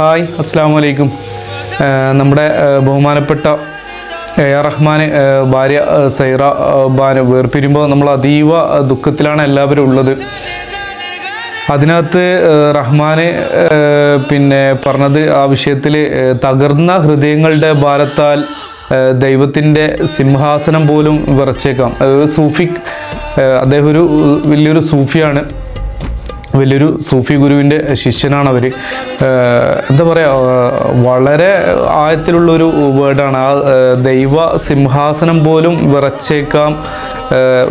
Hi അസ്സാം വലൈക്കും നമ്മുടെ ബഹുമാനപ്പെട്ട എ ആർ റഹ്മാൻ ഭാര്യ സൈറ ബാന് വേർപിരിയുമ്പോൾ നമ്മൾ അതീവ ദുഃഖത്തിലാണ് എല്ലാവരും ഉള്ളത്. അതിനകത്ത് റഹ്മാന് പിന്നെ പറഞ്ഞത് ആ വിഷയത്തിൽ തകർന്ന ഹൃദയങ്ങളുടെ ഭാരത്താൽ ദൈവത്തിന്റെ സിംഹാസനം പോലും വിറച്ചേക്കാം. സൂഫിക് അദ്ദേഹം ഒരു വലിയൊരു സൂഫിയാണ്. വലിയൊരു സൂഫി ഗുരുവിന്റെ ശിഷ്യനാണ് അവർ എന്താ പറയുക വളരെ ആഴത്തിലുള്ളൊരു വേർഡാണ്. ആ ദൈവ സിംഹാസനം പോലും വിറച്ചേക്കാം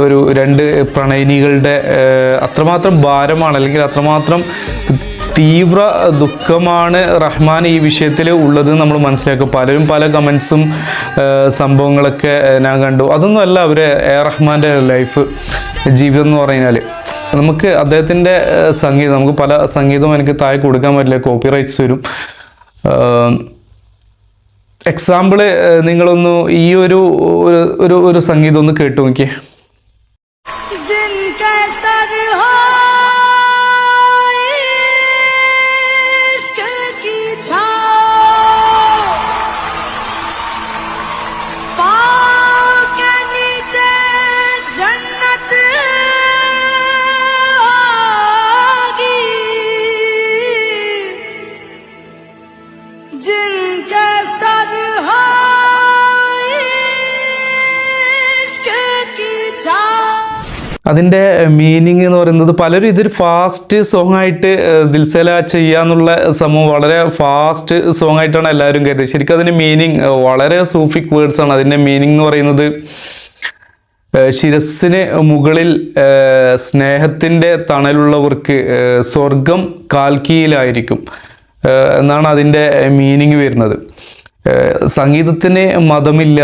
ഒരു രണ്ട് പ്രണയിനികളുടെ അത്രമാത്രം ഭാരമാണ് അല്ലെങ്കിൽ അത്രമാത്രം തീവ്ര ദുഃഖമാണ് റഹ്മാൻ ഈ വിഷയത്തിൽ ഉള്ളത് നമ്മൾ മനസ്സിലാക്കും. പലരും പല കമൻസും സംഭവങ്ങളൊക്കെ ഞാൻ കണ്ടു. അതൊന്നുമല്ല അവർ എ റഹ്മാന്റെ ലൈഫ് ജീവിതം എന്ന് പറഞ്ഞാൽ നമുക്ക് അദ്ദേഹത്തിന്റെ സംഗീതം നമുക്ക് പല സംഗീതവും എനിക്ക് താഴെ കൊടുക്കാൻ പറ്റില്ല കോപ്പി റൈറ്റ്സ് വരും എക്സാമ്പിൾ നിങ്ങളൊന്ന് ഈ ഒരു ഒരു- ഒരു സംഗീതം ഒന്ന് കേട്ടു നോക്കിയേ. അതിന്റെ മീനിങ് എന്ന് പറയുന്നത് പലരും ഇതൊരു ഫാസ്റ്റ് സോങ് ആയിട്ട് ദിൽസേല ചെയ്യാന്നുള്ള സംഭവം വളരെ ഫാസ്റ്റ് സോങ് ആയിട്ടാണ് എല്ലാവരും കരുതിയത് ശരിക്കും അതിന്റെ മീനിങ് വളരെ സൂഫിക് വേർഡ്സ് ആണ്. അതിന്റെ മീനിങ് എന്ന് പറയുന്നത് ശിരസിന് മുകളിൽ സ്നേഹത്തിന്റെ തണലുള്ളവർക്ക് സ്വർഗം കാൽക്കിയിലായിരിക്കും എന്നാണ് അതിന്റെ മീനിങ് വരുന്നത്. സംഗീതത്തിന് മതമില്ല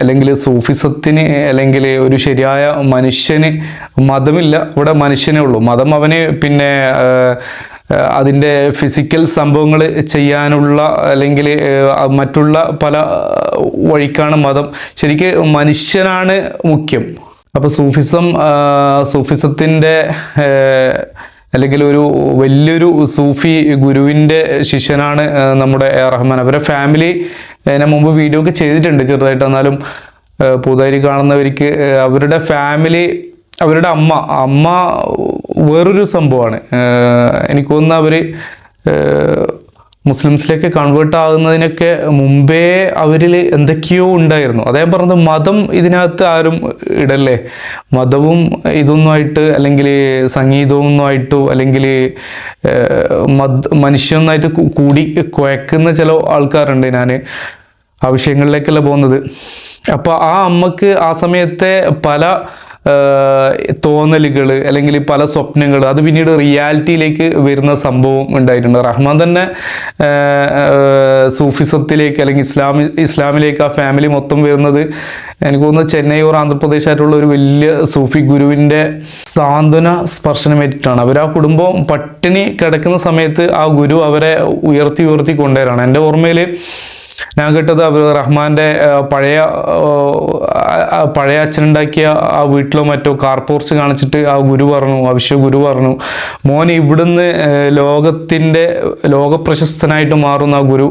അല്ലെങ്കിൽ സൂഫിസത്തിന് അല്ലെങ്കിൽ ഒരു ശരിയായ മനുഷ്യന് മതമില്ല. ഇവിടെ മനുഷ്യനേ ഉള്ളൂ. മതം അവന് പിന്നെ അതിന്റെ ഫിസിക്കൽ സംഭവങ്ങൾ ചെയ്യാനുള്ള അല്ലെങ്കിൽ മറ്റുള്ള പല വഴിക്കാണ് മതം. ശരിക്ക് മനുഷ്യനാണ് മുഖ്യം. അപ്പോൾ സൂഫിസം സൂഫിസത്തിന്റെ അല്ലെങ്കിൽ ഒരു വലിയൊരു സൂഫി ഗുരുവിന്റെ ശിഷ്യനാണ് നമ്മുടെ എ റഹ്മാൻ. അവരെ ഫാമിലി അതിനെ മുമ്പ് വീഡിയോ ഒക്കെ ചെയ്തിട്ടുണ്ട് ചെറുതായിട്ട്. എന്നാലും പുതുതായി കാണുന്നവർക്ക് അവരുടെ ഫാമിലി അവരുടെ അമ്മ അമ്മ വേറൊരു സംഭവമാണ്. എനിക്ക് തോന്നുന്നു അവർ മുസ്ലിംസിലേക്ക് കൺവേർട്ട് ആകുന്നതിനൊക്കെ മുമ്പേ അവരിൽ എന്തൊക്കെയോ ഉണ്ടായിരുന്നു. അദ്ദേഹം പറഞ്ഞത് മതം ഇതിനകത്ത് ആരും ഇടല്ലേ? മതവും ഇതൊന്നുമായിട്ട് അല്ലെങ്കിൽ സംഗീതമൊന്നുമായിട്ടോ അല്ലെങ്കിൽ മത് മനുഷ്യനൊന്നായിട്ട് കൂടി കുഴക്കുന്ന ചില ആൾക്കാരുണ്ട് ഞാൻ ആ വിഷയങ്ങളിലേക്കല്ല പോകുന്നത്. അപ്പോൾ ആ അമ്മയ്ക്ക് ആ സമയത്തെ പല തോന്നലുകൾ അല്ലെങ്കിൽ പല സ്വപ്നങ്ങൾ അത് പിന്നീട് റിയാലിറ്റിയിലേക്ക് വരുന്ന സംഭവം ഉണ്ടായിട്ടുണ്ട്. റഹ്മാൻ തന്നെ സൂഫിസത്തിലേക്ക് അല്ലെങ്കിൽ ഇസ്ലാമി ഇസ്ലാമിലേക്ക് ആ ഫാമിലി മൊത്തം വരുന്നത് എനിക്ക് തോന്നുന്നു ചെന്നൈ ഓർ ആന്ധ്രാപ്രദേശ് ആയിട്ടുള്ള ഒരു വലിയ സൂഫി ഗുരുവിന്റെ സാന്ത്വന സ്പർശനമേറ്റിട്ടാണ്. അവർ ആ കുടുംബം പട്ടിണി കിടക്കുന്ന സമയത്ത് ആ ഗുരു അവരെ ഉയർത്തി ഉയർത്തി കൊണ്ടുവരാണ്. എന്റെ ഓർമ്മയിൽ ഞാൻ കേട്ടത് അബ്ദുൾ റഹ്മാന്റെ പഴയ പഴയ അച്ഛനുണ്ടാക്കിയ ആ വീട്ടിലോ മറ്റോ കാർപോർച്ച് കാണിച്ചിട്ട് ആ ഗുരു പറഞ്ഞു ആ വിശ്വ ഗുരു പറഞ്ഞു മോൻ ഇവിടുന്ന് ലോകത്തിന്റെ ലോകപ്രശസ്തനായിട്ട് മാറുന്ന ആ ഗുരു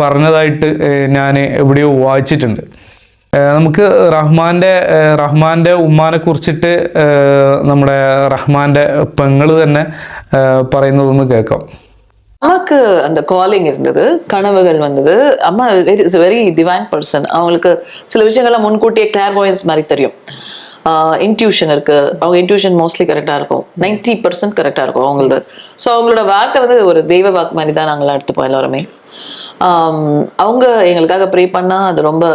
പറഞ്ഞതായിട്ട് ഞാൻ എവിടെയോ വായിച്ചിട്ടുണ്ട്. നമുക്ക് റഹ്മാന്റെ റഹ്മാന്റെ ഉമ്മാനെ കുറിച്ചിട്ട് നമ്മുടെ റഹ്മാന്റെ പെങ്ങൾ തന്നെ പറയുന്നതൊന്ന് കേൾക്കാം. அம்மாவுக்கு அந்த காலிங் இருந்தது கனவுகள் வந்தது. அம்மா very is very divine person அவங்களுக்கு சில விஷயங்கள்லாம் முன்கூட்டியே கிளார்வாயன்ஸ் மாதிரி தெரியும். இன்ட்யூஷன் இருக்கு. அவங்க இன்ட்யூஷன் மோஸ்ட்லி கரெக்டாக இருக்கும். நைன்டி பர்சன்ட் கரெக்டாக இருக்கும் அவங்களது. ஸோ அவங்களோட வார்த்தை வந்து ஒரு தெய்வ வாக்கு மாதிரி தான் நாங்களாம் எடுத்துப்போம் எல்லாருமே. அவங்க எங்களுக்காக ப்ரே பண்ணால் அது ரொம்ப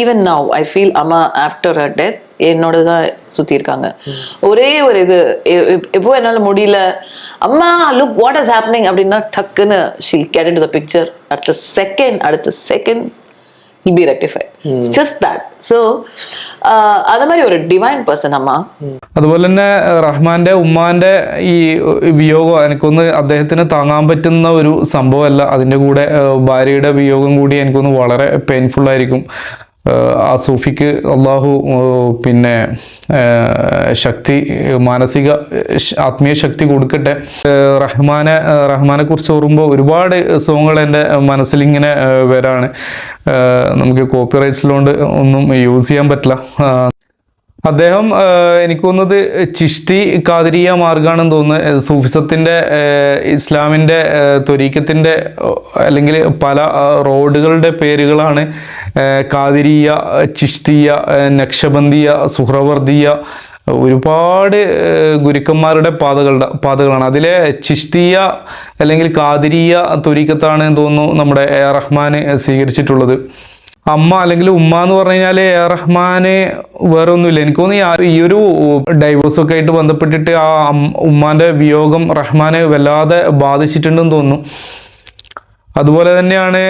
ஈவன் நவ் ஐ ஃபீல் அம்மா ஆஃப்டர் அ டெத் என்னோட தான் சுத்தி இருக்காங்க ஒரே ஒரு இது எ- எப்- எப்போ என்னால முடியல அம்மா லுக் வாட் இஸ் ஹேப்பனிங் அப்படின்னா டக்குன்னு she'll get in the picture அடுத்த செகண்ட் அடுத்த second will be rectify just that so அந்த மாதிரி ஒரு டிவைன் பர்சன் அம்மா അതുപോലെ തന്നെ ഏഹ്, റഹ്മാന്റെ ഉമ്മാന്റെ ഈ ഏഹ്, വിയോഗം എനിക്കൊന്ന് അദ്ദേഹത്തിന് താങ്ങാൻ പറ്റുന്ന ഒരു സംഭവമല്ല അതിൻ്റെ കൂടെ ഏഹ്, ഭാര്യയുടെ വിയോഗം കൂടി എനിക്കൊന്ന് വളരെ പെയിൻഫുൾ ആയിരിക്കും ഏഹ് ആ സൂഫിക്ക് അള്ളാഹു പിന്നെ ശക്തി മാനസിക ആത്മീയ ശക്തി കൊടുക്കട്ടെ. റഹ്മാനെ റഹ്മാനെ കുറിച്ച് ഓർമ്മ ഒരുപാട് സോങ്ങുകൾ എന്റെ മനസ്സിലിങ്ങനെ വരാണ്. നമുക്ക് കോപ്പി റൈറ്റ്സിലുകൊണ്ട് ഒന്നും യൂസ് ചെയ്യാൻ പറ്റില്ല. അദ്ദേഹം എനിക്ക് തോന്നുന്നത് ചിഷ്തി കാതിരിയ മാർഗാണെന്ന് തോന്നുന്നു. ഏഹ് സൂഫിസത്തിന്റെ ഇസ്ലാമിന്റെ തൊരീക്കത്തിന്റെ അല്ലെങ്കിൽ പല റോഡുകളുടെ പേരുകളാണ് കാതിരിയ ചിഷ്തിയ നക്ഷബന്ദിയ സുഹ്രവർദിയ ഒരുപാട് ഗുരുക്കന്മാരുടെ പാതകളുടെ പാതകളാണ്. അതിലെ ചിഷ്തിയ അല്ലെങ്കിൽ കാതിരിയ ത്വരീക്കത്താണ് എന്ന് തോന്നുന്നു നമ്മുടെ റഹ്മാൻ സ്വീകരിച്ചിട്ടുള്ളത്. അമ്മ അല്ലെങ്കിൽ ഉമ്മ എന്ന് പറഞ്ഞു കഴിഞ്ഞാൽ റഹ്മാന് വേറെ ഒന്നുമില്ല എനിക്ക് തോന്നുന്നു ഈ ഒരു ഡൈവോഴ്സ് ഒക്കെ ആയിട്ട് ബന്ധപ്പെട്ടിട്ട് ആ ഉമ്മാന്റെ വിയോഗം റഹ്മാനെ വല്ലാതെ ബാധിച്ചിട്ടുണ്ടെന്ന് തോന്നുന്നു. അതുപോലെ തന്നെയാണ്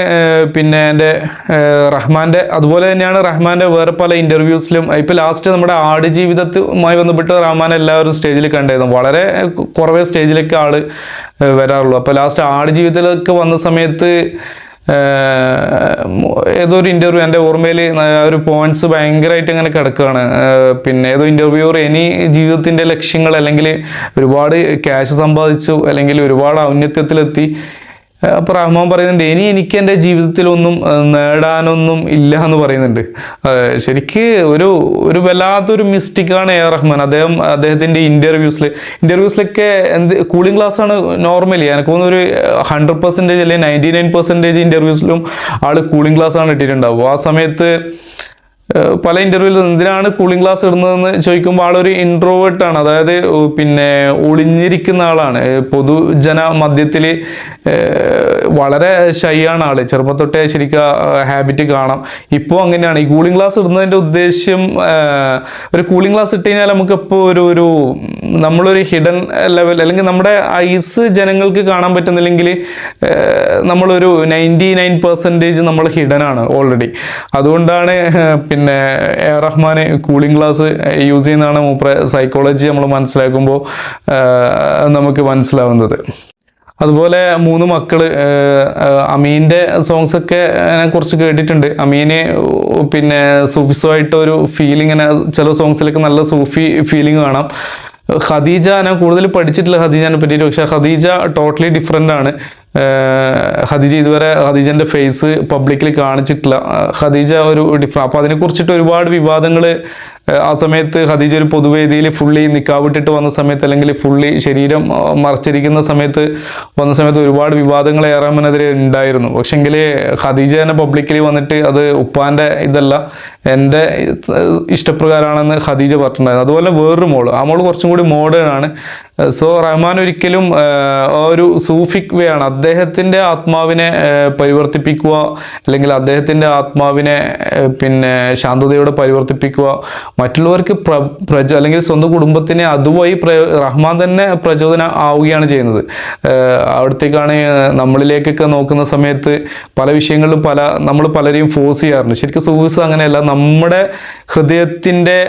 പിന്നെ എന്റെ റഹ്മാന്റെ അതുപോലെ തന്നെയാണ് റഹ്മാന്റെ വേറെ പല ഇന്റർവ്യൂസിലും ഇപ്പൊ ലാസ്റ്റ് നമ്മുടെ ആട് ജീവിതത്തുമായി ബന്ധപ്പെട്ട് റഹ്മാൻ എല്ലാവരും സ്റ്റേജിൽ കണ്ടായിരുന്നു. വളരെ കുറവേ സ്റ്റേജിലേക്ക് ആൾ വരാറുള്ളൂ. അപ്പോൾ ലാസ്റ്റ് ആട് ജീവിതത്തിലൊക്കെ വന്ന സമയത്ത് ഏതോ ഒരു ഇന്റർവ്യൂ എന്റെ ഓർമ്മയിൽ ഒരു പോയിന്റ്സ് ഭയങ്കരമായിട്ട് അങ്ങനെ കിടക്കുകയാണ് പിന്നെ ഏതോ ഇന്റർവ്യൂർ ഇനി ജീവിതത്തിന്റെ ലക്ഷ്യങ്ങൾ അല്ലെങ്കിൽ ഒരുപാട് ക്യാഷ് സമ്പാദിച്ചു അല്ലെങ്കിൽ ഒരുപാട് ഔന്നത്യത്തിലെത്തി ഏഹ് അപ്പൊ റഹ്മാൻ പറയുന്നുണ്ട് ഇനി എനിക്ക് എന്റെ ജീവിതത്തിലൊന്നും നേടാനൊന്നും ഇല്ല എന്ന് പറയുന്നുണ്ട്. ശരിക്ക് ഒരു ഒരു വല്ലാത്തൊരു മിസ്റ്റേക്കാണ് എ റഹ്മാൻ. അദ്ദേഹം അദ്ദേഹത്തിന്റെ ഇന്റർവ്യൂസിൽ ഇന്റർവ്യൂസിലൊക്കെ എന്ത് കൂളിംഗ് ക്ലാസ് ആണ് നോർമലി എനിക്ക് തോന്നുന്നു ഒരു ഹൺഡ്രഡ് പെർസെന്റേജ് അല്ലെങ്കിൽ നയന്റി നയൻ പെർസെന്റേജ് ഇന്റർവ്യൂസിലും ആൾ കൂളിംഗ് ക്ലാസ് ആണ് ഇട്ടിട്ടുണ്ടാവും ആ സമയത്ത് പല ഇന്റർവ്യൂവിൽ എന്തിനാണ് കൂളിംഗ് ഗ്ലാസ് ഇടുന്നതെന്ന് ചോദിക്കുമ്പോൾ ആളൊരു ഇൻട്രോവേർട്ട് ആണ്. അതായത് പിന്നെ ഒളിഞ്ഞിരിക്കുന്ന ആളാണ്. പൊതുജന മധ്യത്തിൽ വളരെ ഷൈ ആണ് ആൾ. ചെറുപ്പം തൊട്ടേ ശരിക്കും ഹാബിറ്റ് കാണാം. ഇപ്പോൾ അങ്ങനെയാണ്. ഈ കൂളിംഗ് ഗ്ലാസ് ഇടുന്നതിന്റെ ഉദ്ദേശ്യം ഒരു കൂളിംഗ് ഗ്ലാസ് ഇട്ട് കഴിഞ്ഞാൽ നമുക്കിപ്പോൾ ഒരു ഒരു നമ്മളൊരു ഹിഡൻ ലെവൽ അല്ലെങ്കിൽ നമ്മുടെ ഐസ് ജനങ്ങൾക്ക് കാണാൻ പറ്റുന്നില്ലെങ്കിൽ നമ്മളൊരു നയന്റി നയൻ പെർസെന്റേജ് നമ്മൾ ഹിഡൻ ആണ് ഓൾറെഡി അതുകൊണ്ടാണ് പിന്നെ റഹ്മാൻ കൂളിംഗ് ഗ്ലാസ് യൂസ് ചെയ്യുന്നതാണ് മൂപ്പറെ സൈക്കോളജി നമ്മൾ മനസ്സിലാക്കുമ്പോൾ നമുക്ക് മനസ്സിലാവുന്നത്. അതുപോലെ മൂന്ന് മക്കൾ അമീന്റെ സോങ്സ് ഒക്കെ ഞാൻ കുറച്ച് കേട്ടിട്ടുണ്ട്. അമീന് പിന്നെ സൂഫിസമായിട്ട് ഒരു ഫീലിംഗ് ഇങ്ങനെ ചില സോങ്സിലൊക്കെ നല്ല സൂഫി ഫീലിംഗ് കാണാം. ഖദീജ ഞാൻ കൂടുതൽ പഠിച്ചിട്ടില്ല ഖദീജനെ പറ്റിയിട്ട് പക്ഷേ ഖദീജ ടോട്ടലി ഡിഫറെന്റ് ആണ്. ഖദീജ ഇതുവരെ ഖദീജന്റെ ഫേസ് പബ്ലിക്കിൽ കാണിച്ചിട്ടില്ല. ഖദീജ ഒരു ഡിഫ അപ്പോൾ അതിനെക്കുറിച്ചിട്ട് ഒരുപാട് വിവാദങ്ങൾ ആ സമയത്ത് ഖദീജ ഒരു പൊതുവേദിയിൽ ഫുള്ളി നിക്കാവിട്ടിട്ട് വന്ന സമയത്ത് അല്ലെങ്കിൽ ഫുള്ളി ശരീരം മറച്ചിരിക്കുന്ന സമയത്ത് വന്ന സമയത്ത് ഒരുപാട് വിവാദങ്ങൾ ഏറാമനെതിരെ ഉണ്ടായിരുന്നു. പക്ഷെങ്കിൽ ഖദീജ തന്നെ പബ്ലിക്കലി വന്നിട്ട് അത് ഉപ്പാന്റെ ഇതല്ല എന്റെ ഇഷ്ടപ്രകാരമാണെന്ന് ഖദീജ പറഞ്ഞിട്ടുണ്ടായിരുന്നു. അതുപോലെ വേറൊരു മോൾ ആ മോൾ കുറച്ചും കൂടി മോഡേൺ ആണ്. സോ റഹ്മാൻ ഒരിക്കലും ഒരു സൂഫിക് വേ ആണ്. അദ്ദേഹത്തിന്റെ ആത്മാവിനെ പരിവർത്തിപ്പിക്കുക അല്ലെങ്കിൽ അദ്ദേഹത്തിന്റെ ആത്മാവിനെ പിന്നെ ശാന്തതയോടെ പരിവർത്തിപ്പിക്കുക മറ്റുള്ളവർക്ക് പ്ര പ്രചോ അല്ലെങ്കിൽ സ്വന്തം കുടുംബത്തിനെ അതുവഴി പ്ര റഹ്മാൻ തന്നെ പ്രചോദനം ആവുകയാണ് ചെയ്യുന്നത്. അവിടത്തേക്കാണ് നമ്മളിലേക്കൊക്കെ നോക്കുന്ന സമയത്ത് പല വിഷയങ്ങളിലും പല നമ്മൾ പലരെയും ഫോഴ്സ് ചെയ്യാറുണ്ട്. ശരിക്കും സൂഫിസ് അങ്ങനെയല്ല നമ്മുടെ ഹൃദയത്തിന്റെ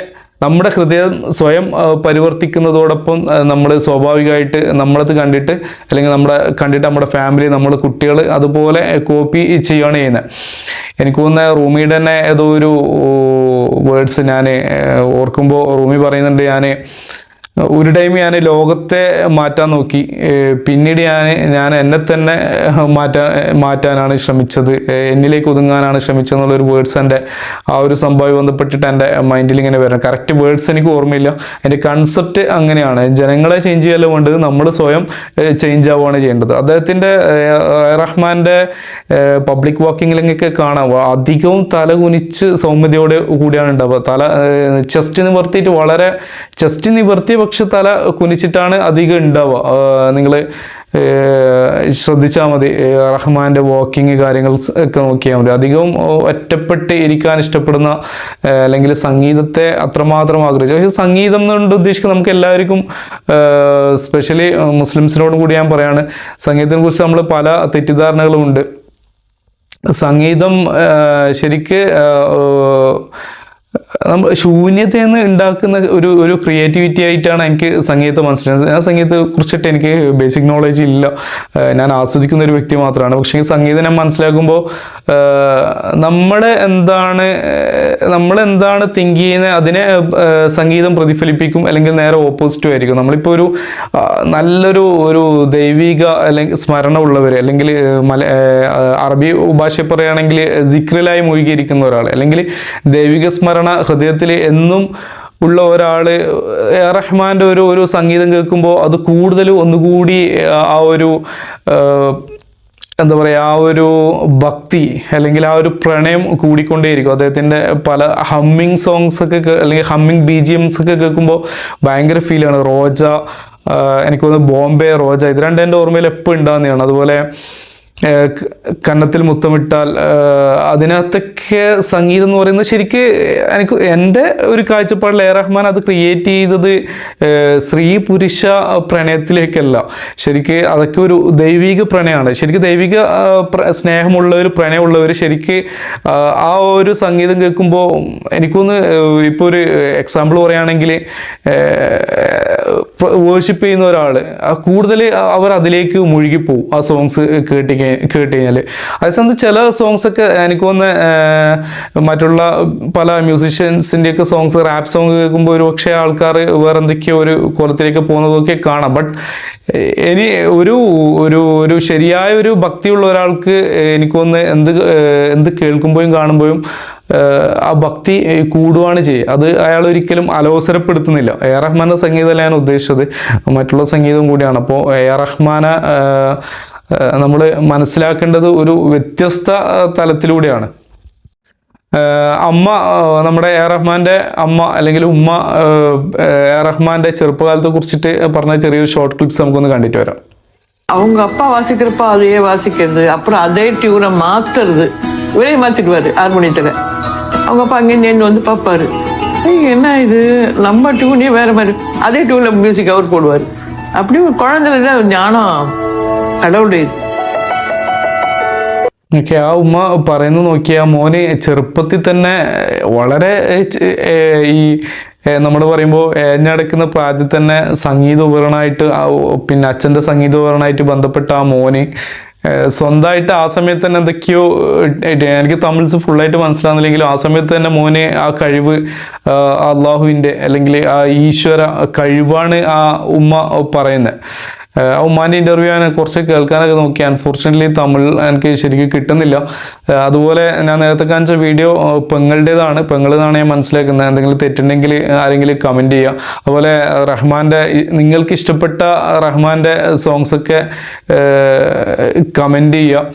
നമ്മുടെ ഹൃദയം സ്വയം പരിവർത്തിക്കുന്നതോടൊപ്പം നമ്മൾ സ്വാഭാവികമായിട്ട് നമ്മളത് കണ്ടിട്ട് അല്ലെങ്കിൽ നമ്മുടെ കണ്ടിട്ട് നമ്മുടെ ഫാമിലി നമ്മുടെ കുട്ടികൾ അതുപോലെ കോപ്പി ചെയ്യുകയാണ് ചെയ്യുന്നത്. എനിക്ക് തോന്നുന്ന റൂമിയുടെ തന്നെ ഏതോ ഒരു വേർഡ്സ് ഞാൻ ഓർക്കുമ്പോൾ റൂമി പറയുന്നുണ്ട് ഞാൻ ഒരു ടൈം ഞാൻ ലോകത്തെ മാറ്റാൻ നോക്കി. പിന്നീട് ഞാൻ ഞാൻ എന്നെ തന്നെ മാറ്റാൻ മാറ്റാനാണ് ശ്രമിച്ചത്. എന്നിലേക്ക് ഒതുങ്ങാനാണ് ശ്രമിച്ചത് എന്നുള്ളൊരു വേർഡ്സ് എന്റെ ആ ഒരു സംഭവം ബന്ധപ്പെട്ടിട്ട് എന്റെ മൈൻഡിൽ ഇങ്ങനെ വരണം. കറക്റ്റ് വേർഡ്സ് എനിക്ക് ഓർമ്മയില്ല. എന്റെ കൺസെപ്റ്റ് അങ്ങനെയാണ്. ജനങ്ങളെ ചേഞ്ച് ചെയ്യല്ല വേണ്ടത് നമ്മൾ സ്വയം ചേഞ്ച് ആവുകയാണ് ചെയ്യേണ്ടത്. അദ്ദേഹത്തിന്റെ റഹ്മാന്റെ പബ്ലിക് വാക്കിങ്ങിലൊക്കെ കാണാം. അധികവും തല കുനിച്ച് സൗമ്യതയോടെ കൂടിയാണ് ഉണ്ടാവുക. തല ചെസ്റ്റ് നിവർത്തിയിട്ട് വളരെ ചെസ്റ്റ് നിവർത്തിയ പക്ഷെ തല കുനിച്ചിട്ടാണ് അധികം ഉണ്ടാവുക. നിങ്ങൾ ശ്രദ്ധിച്ചാൽ മതി. റഹ്മാന്റെ വാക്കിങ് കാര്യങ്ങൾ ഒക്കെ നോക്കിയാൽ മതി. അധികവും ഒറ്റപ്പെട്ട് ഇരിക്കാൻ ഇഷ്ടപ്പെടുന്ന അല്ലെങ്കിൽ സംഗീതത്തെ അത്രമാത്രം ആഗ്രഹിച്ചു പക്ഷേ സംഗീതം എന്നുകൊണ്ട് ഉദ്ദേശിക്കുന്നത് നമുക്ക് എല്ലാവർക്കും സ്പെഷ്യലി മുസ്ലിംസിനോടും കൂടി ഞാൻ പറയാണ് സംഗീതത്തിനെ കുറിച്ച് നമ്മൾ പല തെറ്റിദ്ധാരണകളും ഉണ്ട്. സംഗീതം ശരിക്ക് നമ്മൾ ശൂന്യതയിൽ നിന്ന് ഉണ്ടാക്കുന്ന ഒരു ഒരു ക്രിയേറ്റിവിറ്റി ആയിട്ടാണ് എനിക്ക് സംഗീതം മനസ്സിലായത്. ഞാൻ സംഗീതത്തെ കുറിച്ചിട്ട് എനിക്ക് ബേസിക് നോളജ് ഇല്ല. ഞാൻ ആസ്വദിക്കുന്ന ഒരു വ്യക്തി മാത്രമാണ്. പക്ഷേ സംഗീതം ഞാൻ മനസ്സിലാക്കുമ്പോൾ നമ്മുടെ എന്താണ് നമ്മളെന്താണ് തിങ്ക് ചെയ്യുന്നത് അതിനെ സംഗീതം പ്രതിഫലിപ്പിക്കും അല്ലെങ്കിൽ നേരെ ഓപ്പോസിറ്റും ആയിരിക്കും. നമ്മളിപ്പോൾ ഒരു നല്ലൊരു ഒരു ദൈവിക അല്ലെങ്കിൽ സ്മരണ ഉള്ളവർ അല്ലെങ്കിൽ മല അറബി ഭാഷ പറയുകയാണെങ്കിൽ സിക്രിലായി മുഴുകിയിരിക്കുന്ന ഒരാൾ അല്ലെങ്കിൽ ദൈവിക സ്മരണ ഹൃദയത്തിൽ എന്നും ഉള്ള ഒരാൾ എ റഹ്മാന്റെ ഒരു ഒരു സംഗീതം കേൾക്കുമ്പോൾ അത് കൂടുതൽ ഒന്നുകൂടി ആ ഒരു എന്താ പറയുക ആ ഒരു ഭക്തി അല്ലെങ്കിൽ ആ ഒരു പ്രണയം കൂടിക്കൊണ്ടേയിരിക്കും. അദ്ദേഹത്തിന്റെ പല ഹമ്മിങ് സോങ്സ് ഒക്കെ അല്ലെങ്കിൽ ഹമ്മിങ് ബി ജി എംസ് ഒക്കെ കേൾക്കുമ്പോൾ ഭയങ്കര ഫീലാണ് റോജ എനിക്ക് തോന്നുന്നു ബോംബെ റോജ ഇത് രണ്ടും എന്റെ ഓർമ്മയിൽ എപ്പോൾ ഉണ്ടാകുന്നതാണ് അതുപോലെ കന്നത്തിൽ മുത്തമിട്ടാൽ അതിനകത്തൊക്കെ സംഗീതം എന്ന് പറയുന്നത് ശരിക്ക് എനിക്ക് എന്റെ ഒരു കാഴ്ചപ്പാടിൽ എ റഹ്മാൻ അത് ക്രിയേറ്റ് ചെയ്തത് സ്ത്രീ പുരുഷ പ്രണയത്തിലേക്കല്ല. ശരിക്ക് അതൊക്കെ ഒരു ദൈവിക പ്രണയമാണ്. ശരിക്ക് ദൈവിക സ്നേഹമുള്ളവർ പ്രണയമുള്ളവർ ശരിക്ക് ആ, ഒരു സംഗീതം കേൾക്കുമ്പോൾ എനിക്കൊന്ന് ഇപ്പോൾ ഒരു എക്സാമ്പിൾ പറയുകയാണെങ്കിൽ വേർഷിപ്പ് ചെയ്യുന്ന ഒരാൾ കൂടുതൽ അവർ അതിലേക്ക് മുഴുകിപ്പോവും ആ സോങ്സ് കേട്ടി കഴിഞ്ഞാൽ അതേസമയത്ത് ചില സോങ്സ് ഒക്കെ എനിക്ക് വന്ന് മറ്റുള്ള പല മ്യൂസിഷ്യൻസിന്റെയൊക്കെ സോങ്സ് റാപ്പ് സോങ് കേൾക്കുമ്പോൾ ഒരു പക്ഷേ ആൾക്കാർ വേറെ എന്തൊക്കെയോ ഒരു കോലത്തിലേക്ക് പോകുന്നതൊക്കെ കാണാം. ബട്ട് ഇനി ഒരു ഒരു ഒരു ശരിയായ ഒരു ഭക്തിയുള്ള ഒരാൾക്ക് എനിക്ക് വന്ന് എന്ത് എന്ത് കേൾക്കുമ്പോഴും കാണുമ്പോഴും ആ ഭക്തി കൂടുവാണ് ചെയ്യുക. അത് അയാൾ ഒരിക്കലും അലോസരപ്പെടുത്തുന്നില്ല. എ ആർ റഹ്മാന്റെ സംഗീതമല്ല ഞാൻ ഉദ്ദേശിച്ചത്. മറ്റുള്ള സംഗീതം കൂടിയാണ്. അപ്പോൾ എ ആർ റഹ്മാനെ നമ്മൾ മനസ്സിലാക്കേണ്ടത് ഒരു വ്യത്യസ്ത ആ, തലത്തിലൂടെയാണ് ഏഹ് അമ്മ ഏഹ് നമ്മുടെ എ ആർ റഹ്മാന്റെ അമ്മ അല്ലെങ്കിൽ ഉമ്മ ഏഹ് എ ആർ റഹ്മാന്റെ ചെറുപ്പകാലത്തെ കുറിച്ചിട്ട് പറഞ്ഞ ചെറിയൊരു ഷോർട്ട് ക്ലിപ്സ് നമുക്കൊന്ന് കണ്ടിട്ട് വരാം அவங்க அப்பா வாசிக்கிறப்ப அதையே வாசிக்கிறது அப்புறம் அதே டியூனை மாத்துறது இவரே மாத்திடுவாரு ஹார்மோனியத்துல அவங்க அப்பா அங்கே நின்று வந்து பார்ப்பாரு ஏய் என்ன இது நம்ம டியூனே வேற மாதிரி அதே டியூன்ல மியூசிக் அவர் போடுவார் அப்படி ஒரு குழந்தைல தான் ஞானம் അടവുണ്ട് ഓക്കെ ആ ഉമ്മ പറയുന്നത് നോക്കിയാൽ മോന് ചെറുപ്പത്തിൽ തന്നെ വളരെ ഈ നമ്മൾ പറയുമ്പോൾ ഏഞ്ഞടക്കുന്ന പ്രായത്തിൽ തന്നെ സംഗീത ഉപകരണമായിട്ട് പിന്നെ അച്ഛന്റെ സംഗീത ഉപകരണമായിട്ട് ബന്ധപ്പെട്ട ആ മോന് സ്വന്തമായിട്ട് ആ സമയത്ത് തന്നെ എന്തൊക്കെയോ എനിക്ക് തമിഴ്സ് ഫുള്ളായിട്ട് മനസ്സിലാകുന്നില്ലെങ്കിലും ആ സമയത്ത് തന്നെ മോനെ ആ കഴിവ് അള്ളാഹുവിന്റെ അല്ലെങ്കിൽ ആ ഈശ്വര കഴിവാണ് ആ ഉമ്മ പറയുന്നത്. ഉമ്മാന്റെ ഇന്റർവ്യൂ ഞാൻ കുറച്ച് കേൾക്കാനൊക്കെ നോക്കി. അൺഫോർച്ചുനേറ്റ്ലി തമിഴ് എനിക്ക് ശരിക്കും കിട്ടുന്നില്ല. അതുപോലെ ഞാൻ നേരത്തെ കാണിച്ച വീഡിയോ പെങ്ങളുടേതാണ്. പെങ്ങളെന്നാണ് ഞാൻ മനസ്സിലാക്കുന്നത്. എന്തെങ്കിലും തെറ്റുണ്ടെങ്കിൽ ആരെങ്കിലും കമന്റ് ചെയ്യുക. അതുപോലെ റഹ്മാന്റെ നിങ്ങൾക്ക് ഇഷ്ടപ്പെട്ട റഹ്മാന്റെ സോങ്സൊക്കെ കമന്റ് ചെയ്യുക.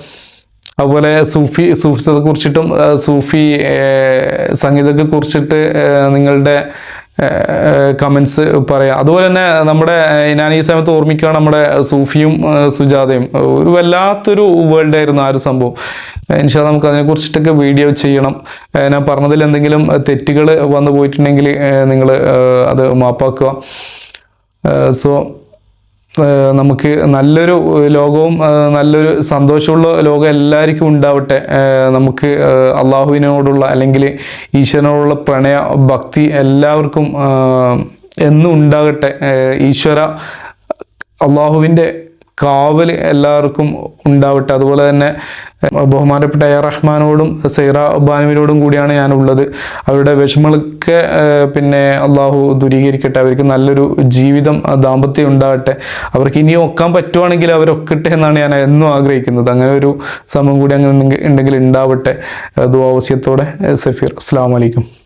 അതുപോലെ സൂഫി സൂഫിസത്തെ കുറിച്ചിട്ടും സൂഫി സംഗീതത്തെ കുറിച്ചിട്ട് നിങ്ങളുടെ കമൻസ് പറയാം. അതുപോലെ തന്നെ നമ്മുടെ ഞാൻ ഈ സമയത്ത് ഓർമ്മിക്കുകയാണ് നമ്മുടെ സൂഫിയും സുജാതയും. ഒരു വല്ലാത്തൊരു വേൾഡ് ആയിരുന്നു ആ ഒരു സംഭവം. ഇൻഷാ നമുക്ക് അതിനെ കുറിച്ചിട്ടൊക്കെ വീഡിയോ ചെയ്യണം ഞാൻ പറഞ്ഞതിൽ എന്തെങ്കിലും തെറ്റുകൾ വന്നു പോയിട്ടുണ്ടെങ്കിൽ നിങ്ങൾ അത് മാപ്പാക്കുക. സോ നമുക്ക് നല്ലൊരു ലോകവും നല്ലൊരു സന്തോഷമുള്ള ലോകം എല്ലാവർക്കും ഉണ്ടാവട്ടെ. നമുക്ക് അള്ളാഹുവിനോടുള്ള അല്ലെങ്കിൽ ഈശ്വരനോടുള്ള പ്രണയ ഭക്തി എല്ലാവർക്കും എന്നും ഉണ്ടാകട്ടെ. ഈശ്വര അള്ളാഹുവിന്റെ കാവൽ എല്ലാവർക്കും ഉണ്ടാവട്ടെ. അതുപോലെ തന്നെ ബഹുമാനപ്പെട്ട എ റഹ്മാനോടും സൈറ ബാനുവിനോടും കൂടിയാണ് ഞാനുള്ളത്. അവരുടെ വിഷമങ്ങളൊക്കെ പിന്നെ അള്ളാഹു ദൂരീകരിക്കട്ടെ. അവർക്ക് നല്ലൊരു ജീവിതം ദാമ്പത്യം ഉണ്ടാകട്ടെ. അവർക്ക് ഇനിയും ഒക്കാൻ പറ്റുവാണെങ്കിൽ അവരൊക്കട്ടെ എന്നാണ് ഞാൻ എന്നും ആഗ്രഹിക്കുന്നത്. അങ്ങനെ ഒരു സമയം കൂടി അങ്ങനെ ഉണ്ടെങ്കിൽ- ഉണ്ടെങ്കിൽ ഉണ്ടാവട്ടെ ദുവാവസ്യത്തോടെ സഫീർ. അസ്സാം വലൈക്കും